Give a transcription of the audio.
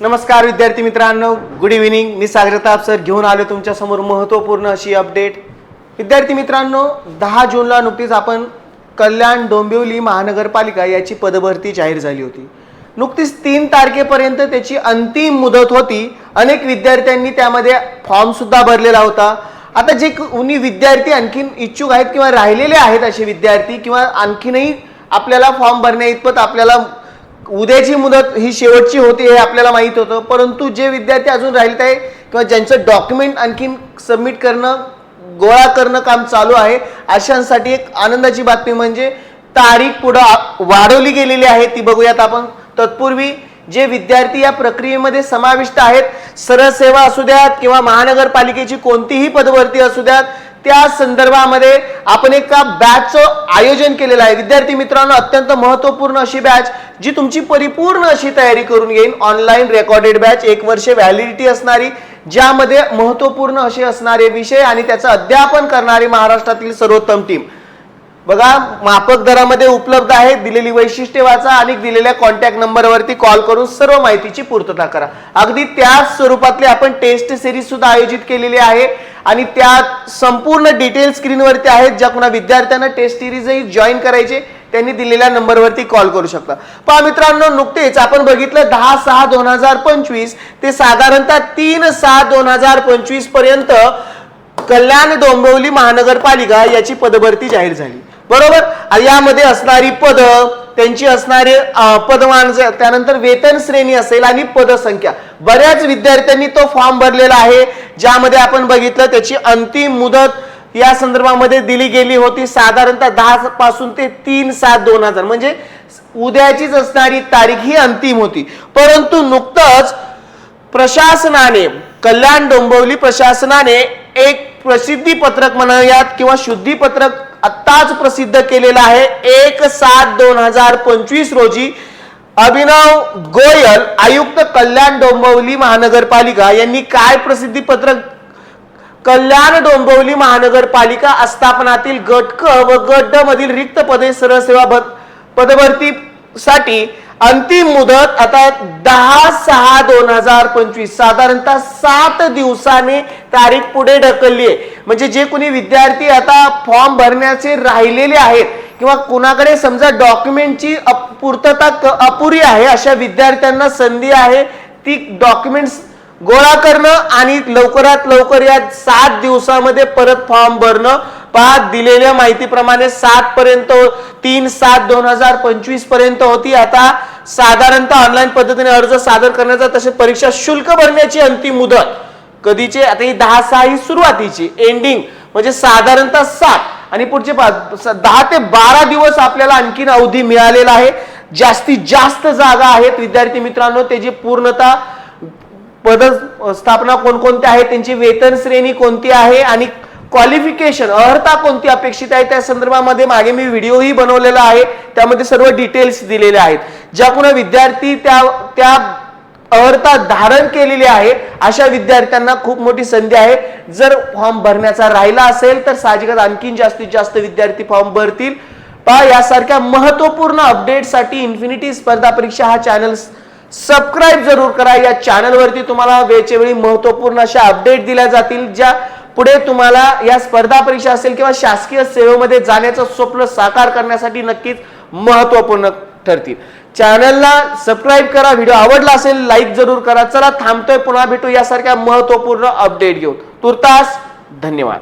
नमस्कार विद्यार्थी मित्रांनो. गुड इव्हिनिंग मी सागरताप सर घेऊन आलो तुमच्यासमोर महत्त्वपूर्ण अशी अपडेट विद्यार्थी मित्रांनो दहा जूनला नुकतीच आपण कल्याण डोंबिवली महानगरपालिका याची पदभरती जाहीर झाली होती. नुकतीच तीन तारखेपर्यंत त्याची अंतिम मुदत होती. अनेक विद्यार्थ्यांनी त्यामध्ये फॉर्म सुद्धा भरलेला होता. आता जे कोणी विद्यार्थी आणखीन इच्छुक आहेत किंवा राहिलेले आहेत असे विद्यार्थी किंवा आणखीनही आपल्याला फॉर्म भरण्या इतपत आपल्याला उद्याची मुदत ही शेवटची होती हे आपल्याला माहीत होतं परंतु जे विद्यार्थी अजून राहिले आहे किंवा ज्यांचं डॉक्युमेंट आणखीन सबमिट करणं गोळा करणं काम चालू आहे अशांसाठी एक आनंदाची बातमी म्हणजे तारीख पुढं वाढवली गेलेली आहे ती बघूयात आपण. तत्पूर्वी जे विद्यार्थी या प्रक्रियेमध्ये समाविष्ट आहेत सरळ सेवा असू द्यात किंवा महानगरपालिकेची कोणतीही पदवर्ती असू द्यात त्या संदर्भामध्ये आपण एका बॅचचं आयोजन केलेलं आहे. विद्यार्थी मित्रांनो अत्यंत महत्त्वपूर्ण अशी बॅच जी तुमची परिपूर्ण अशी तयारी करून घेईन. ऑनलाईन रेकॉर्डेड बॅच एक वर्ष व्हॅलिडिटी असणारी ज्यामध्ये महत्त्वपूर्ण असे असणारे विषय आणि त्याचं अध्यापन करणारी महाराष्ट्रातील सर्वोत्तम टीम बघा मापक दरामध्ये उपलब्ध आहे दिलेली वैशिष्ट्ये वाचा आणि दिलेल्या कॉन्टॅक्ट नंबरवरती कॉल करून सर्व माहितीची पूर्तता करा. अगदी त्याच स्वरूपातली आपण टेस्ट सिरीज सुद्धा आयोजित केलेली आहे आणि त्या संपूर्ण डिटेल स्क्रीनवरती आहेत ज्या कुणा विद्यार्थ्यांना टेस्ट सिरीजही जॉईन करायचे. त्यांनी दिलेल्या नंबरवरती कॉल करू शकता. पहा मित्रांनो नुकतेच आपण बघितलं दहा सहा दोन हजार पंचवीस ते साधारणतः तीन सहा दोन हजार पंचवीसपर्यंत कल्याण डोंबिवली महानगरपालिका याची पदभरती जाहीर झाली. बरोबर? यामध्ये असणारी पद त्यांची असणारे पदमान त्यानंतर वेतन श्रेणी असेल आणि पदसंख्या. बऱ्याच विद्यार्थ्यांनी तो फॉर्म भरलेला आहे ज्यामध्ये आपण बघितलं त्याची अंतिम मुदत या संदर्भामध्ये दिली गेली होती साधारणतः दहा पासून ते तीन सात दोन हजार. म्हणजे उद्याचीच असणारी तारीख ही अंतिम होती. परंतु नुकतंच प्रशासनाने कल्याण डोंबिवली प्रशासनाने एक प्रसिद्धी पत्रक म्हणूयात किंवा शुद्धी पत्रक आत्ताच प्रसिद्ध केलेलं आहे. एक सात दोन हजार पंचवीस रोजी अभिनव गोयल आयुक्त कल्याण डोंबिवली महानगरपालिका यांनी काय प्रसिद्धी पत्रक कल्याण डोंबिवली महानगरपालिका आस्थापनातील गट क व गट ड मधील रिक्त पदे सरळ सेवा पदभरतीसाठी अंतिम मुदत आता दहा सहा दोन हजार पंचवीस. साधारणतः सात दिवसाने तारीख पुढे ढकलली आहे. म्हणजे जे कोणी विद्यार्थी आता फॉर्म भरण्याचे राहिलेले आहेत किंवा कुणाकडे समजा डॉक्युमेंटची अप- पूर्तता क- अपुरी आहे अशा विद्यार्थ्यांना संधी आहे ती डॉक्युमेंट्स गोळा करणं आणि लवकरात लवकर या सात दिवसामध्ये परत फॉर्म भरणं पहा दिलेल्या माहितीप्रमाणे सात पर्यंत तीन सात दोन हजार पंचवीसपर्यंत होती. आता साधारणतः ऑनलाईन पद्धतीने अर्ज सादर करण्याचा तसे परीक्षा शुल्क भरण्याची अंतिम मुदत. कधीचे? आता ही दहा सहा ही सुरुवातीची. एंडिंग म्हणजे साधारणतः सात. आणि पुढचे पा- दहा ते बारा दिवस आपल्याला आणखीन अवधी मिळालेला आहे. जास्तीत जास्त जागा आहेत. विद्यार्थी मित्रांनो त्याची पूर्णता पद स्थापना कोणकोणत्या आहेत त्यांची वेतन श्रेणी कोणती आहे आणि क्वालिफिकेशन अर्हता कोणती अपेक्षित आहे त्या संदर्भामध्ये मागे मी व्हिडिओही बनवलेला आहे. त्यामध्ये सर्व डिटेल्स दिलेले आहेत. ज्या कुणा विद्यार्थी त्या त्या अर्हता धारण केलेली आहे अशा विद्यार्थ्यांना खूप मोठी संधी आहे. जर फॉर्म भरण्याचा राहिला असेल तर साहजिकच आणखीन जास्तीत जास्त विद्यार्थी फॉर्म भरतील. पहा यासारख्या महत्त्वपूर्ण अपडेटसाठी इन्फिनिटी स्पर्धा परीक्षा हा चॅनल सबस्क्राईब जरूर करा. या चॅनलवरती तुम्हाला वेळच्या वेळी महत्त्वपूर्ण अशा अपडेट दिल्या जातील ज्या पुढे तुम्हाला या स्पर्धा परीक्षा असेल किंवा शासकीय सेवेमध्ये जाण्याचं स्वप्न साकार करण्यासाठी नक्कीच महत्त्वपूर्ण ठरतील. चॅनलला सबस्क्राईब करा. व्हिडिओ आवडला असेल लाईक जरूर करा. चला थांबतोय पुन्हा भेटू यासारख्या महत्त्वपूर्ण अपडेट घेऊन. तुर्तास धन्यवाद.